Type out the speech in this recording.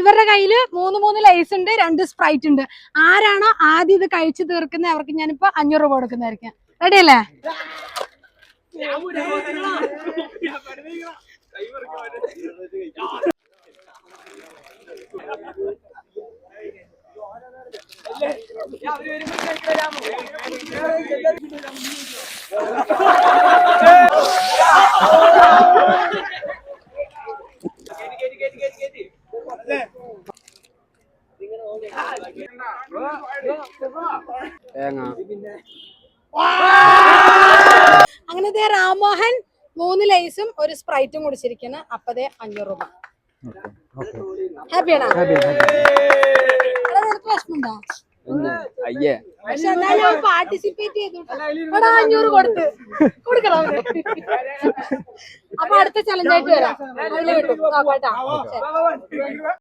ഇവരുടെ കയ്യിൽ മൂന്ന് മൂന്ന് ലൈസ് ഉണ്ട് രണ്ട് സ്പ്രൈറ്റ് ഉണ്ട്. ആരാണോ ആദ്യം ഇത് കഴിച്ചു തീർക്കുന്നത് അവർക്ക് ഞാനിപ്പോ അഞ്ഞൂറ് രൂപ കൊടുക്കുന്നതായിരിക്കും. റെഡി അല്ലേ? തേങ്ങ അങ്ങനത്തെ രാമോഹൻ മൂന്ന് ലൈസും ഒരു സ്പ്രൈറ്റും കുടിച്ചിരിക്കുന്ന അപ്പതേ അഞ്ഞൂറ് രൂപ ഹാപ്പിയാണോ നിനക്ക് വിഷമമുണ്ടോ അയ്യേ പക്ഷെ എന്നാലും പാർട്ടിസിപ്പേറ്റ് ചെയ്തു ഇവിടെ അഞ്ഞൂറ് കൊടുത്ത് കൊടുക്കണം അവന്. അപ്പൊ അടുത്ത ചലഞ്ചായിട്ട് വരാം അതിൽ കിട്ടും നോക്കാം കേട്ടോ ശരി.